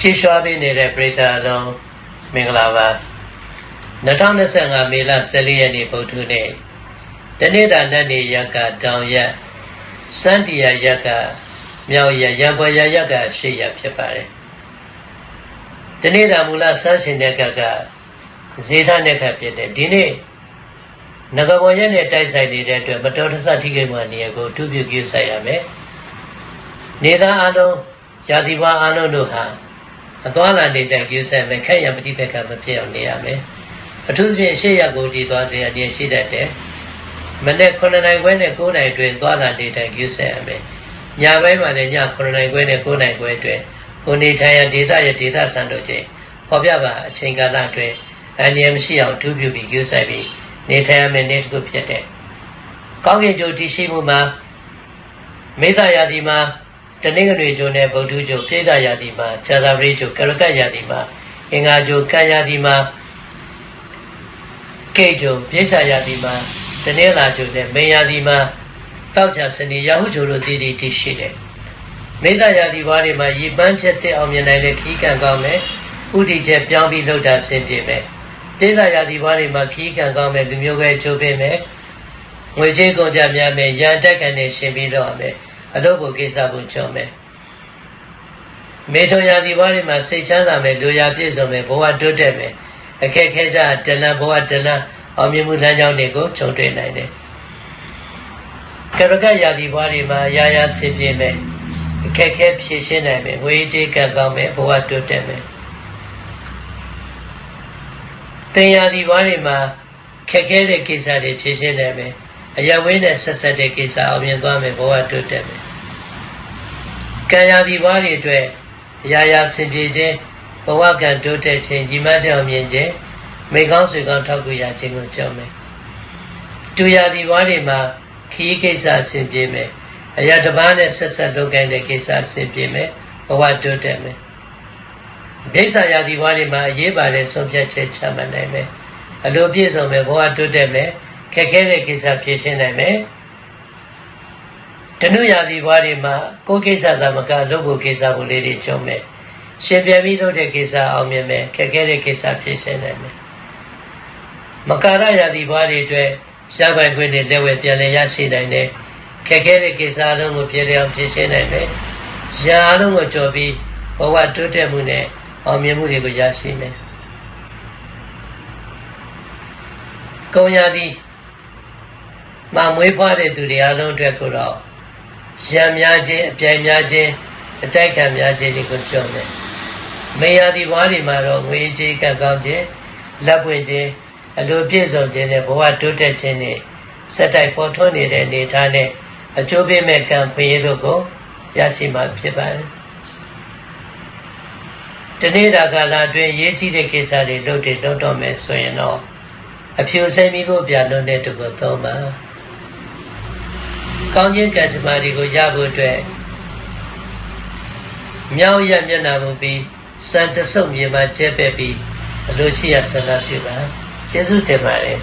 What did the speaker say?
ကြည်ရွှာပေးနေတဲ့ပရိသတ်အလုံးမင်္ဂလာပါ2025မေလ14ရက်နေ့ဗုဒ္ဓနေ့တနေ့တာနတ်နေရက်ကတောင်ရက်စန္တီယာရက်ကမြောက်ရက်ရံပွဲရရက်ကရှေ့ရက်ဖြစ်ပါတယ်တနေ့တာမူလဆန်းရှင်တဲ့ကကဇေထနဲ့ကဖြစ်တဲ့ဒီနေ့ငကဘောရက်နဲ့တိုက်ဆိုင်နေတဲ့အတွက်မတော်တဆထိခိုက်မှနေရာကိုအထူးပြုပြုဆိုင်ရမယ်နေသားအလုံးယာတိဘအလုံးတို့ဟာ အသွားလာနေတဲ့ကျူးဆက်မဲ့ခက်ရပฏิပက္ခမဖြစ်အောင်နေရမယ်အထူးသဖြင့်ရှေ့ရက်ကိုတည်သွားစေရတဲ့ရှိတတ်တယ်မနေ့9နိုင်ခွဲနဲ့9နိုင်အတွင်းသွားလာနေတဲ့ကျူးဆက်ရမယ်ညပိုင်းမှာလည်းည9နိုင်ခွဲနဲ့9နိုင်ခွဲအတွင်းကိုနေထိုင်ရဒေသရဲ့ဒေသဆန်တို့ချင်းဟောပြပါအချိန်ကာလအတွင်းအန္တရာယ်မရှိအောင်ထူးပြုပြီးကျူးဆက်ပြီးနေထိုင်ရမယ့်နေ့တစ်ခုဖြစ်တဲ့ကောင်းကင်ကြိုတည်ရှိမှုမှာမေတ္တာရာသီမှာ တနင်္ဂနွေကျိုးနဲ့ဗုဒ္ဓကျိုးပြိဿရာသီမှာခြာသာပရိကျိုးကရကတ်ရာသီမှာအင်္ဂါကျိုးကံရာသီမှာကေကျိုးပြိဿရာသီမှာတနင်္လာကျိုးနဲ့မေရာသီမှာတောက်ချစနေရာဟုကျိုးတို့တည်တည်တည်ရှိတယ်မေတ္တာရာသီဘွားတွေမှာရည်ပန်းချက်တဲ့အောင်မြင်နိုင်တဲ့ခီးကံကောင်းမယ်ဥတီချက်ပြောင်းပြီးလှုပ်တာဆင်ပြေမယ်ပြိဿရာသီဘွားတွေမှာခီးကံကောင်းမယ်လူမျိုးပဲချိုးပေးမယ်ငွေချင်းကုန်ကြများမယ်ရန်တက်ခံနေရှင်ပြီးတော့မယ် အလုပ်ကိုကိစ္စကိုကြော်မယ်မေထုံရာဒီဘွားတွေမှာစိတ်ချမ်းသာမယ်လူရာပြည့်စုံမယ်ဘဝတိုးတက်မယ်အခက်ခဲကြတလန်ဘဝတလန်အောင်မြင်မှုလမ်းကြောင်းတွေကိုခြုံတွေ့နိုင်တယ်ကရကရာဒီဘွားတွေမှာရာရာဆင်ပြေမယ်အခက်ခဲဖြည့်ရှင်းနိုင်မယ်ငွေကြေးကံကောင်းမယ်ဘဝတိုးတက်မယ်တင်ရာဒီဘွားတွေမှာခက်ခဲတဲ့ကိစ္စတွေဖြည့်ရှင်းနိုင်မယ် အရဝင်းနဲ့ဆက်ဆက်တဲ့ကိစ္စအောင်မြင်သွားမယ်ဘဝတိုးတက်မယ်ကံရာဒီဘွားတွေအတွက်အရာရာဆင်ပြေခြင်းဘဝကံတိုးတက်ခြင်းညီမတဲ့အောင်မြင်ခြင်းမိကောင်းဆွေကောင်းထောက်ကူရခြင်းကိုကြောက်မယ်တူရာဒီဘွားတွေမှာခီးကိစ္စဆင်ပြေမယ်အရာတစ်ပါးနဲ့ဆက်ဆက်လုပ်ကိုင်းတဲ့ကိစ္စဆင်ပြေမယ်ဘဝတိုးတက်မယ်ဒိဋ္ဌာရာဒီဘွားတွေမှာအရေးပါတဲ့ဆုံးဖြတ်ချက်ချမှတ်နိုင်မယ်အလိုပြည့်စုံမယ်ဘဝတိုးတက်မယ် ခက်ခဲတဲ့ကိစ္စဖြေရှင်းနိုင်မယ်တနုရာသီဘွားတွေမှာကိုယ်ကိစ္စသမကလုပ်ဖို့ကိစ္စကိုလေးတွေချုံမယ်ရှင်ပြန်ပြီးလုပ်တဲ့ကိစ္စအောင်မြင်မယ်ခက်ခဲတဲ့ကိစ္စဖြေရှင်းနိုင်မယ်မကာရရာသီဘွားတွေအတွက်ရပိုင်ခွင့်နဲ့လက်ဝဲပြန်လည်ရရှိနိုင်တယ်ခက်ခဲတဲ့ကိစ္စအလုံးကိုပြည်လျောင်ဖြေရှင်းနိုင်မယ်ရာအလုံးကိုကြော်ပြီးဘဝတိုးတက်မှုနဲ့အောင်မြင်မှုတွေကိုရရှိမယ်ကုံရာသီ မမွေးဖွားတဲ့သူတွေအလုံးအတွက်ကိုတော့ရံများခြင်းအပြိုင်များခြင်းအတိုက်ခံများခြင်းတွေကိုကြောက်တယ်။မေယာဒီဘွားတွေမှာတော့ငွေကြေးကကောင်းခြင်းလက်ပွင့်ခြင်းအလိုပြည့်စုံခြင်းနဲ့ဘဝတိုးတက်ခြင်းနဲ့စက်တိုက်ပေါ်ထွန်းနေတဲ့အနေအထားနဲ့အကျိုးပေးမဲ့ကံဖွင့်ရတို့ကိုရရှိမှာဖြစ်ပါတယ်။တနေ့တာကာလအတွင်းရေးကြီးတဲ့ကိစ္စတွေလုပ်တယ်လုပ်တော့မယ်ဆိုရင်တော့အဖြူစိမ့်မိကိုပြလွန်တဲ့တူကိုသုံးပါ။ ကောင်းခြင်းကံကြမ္မာတွေကိုရဖို့အတွက်မြောက်ရမျက်နာမူပြီးစံတဆုပ်မြေမှာကျဲပဲ့ပြီးအလိုရှိရဆန္ဒပြုပါကျေးဇူးတင်ပါတယ်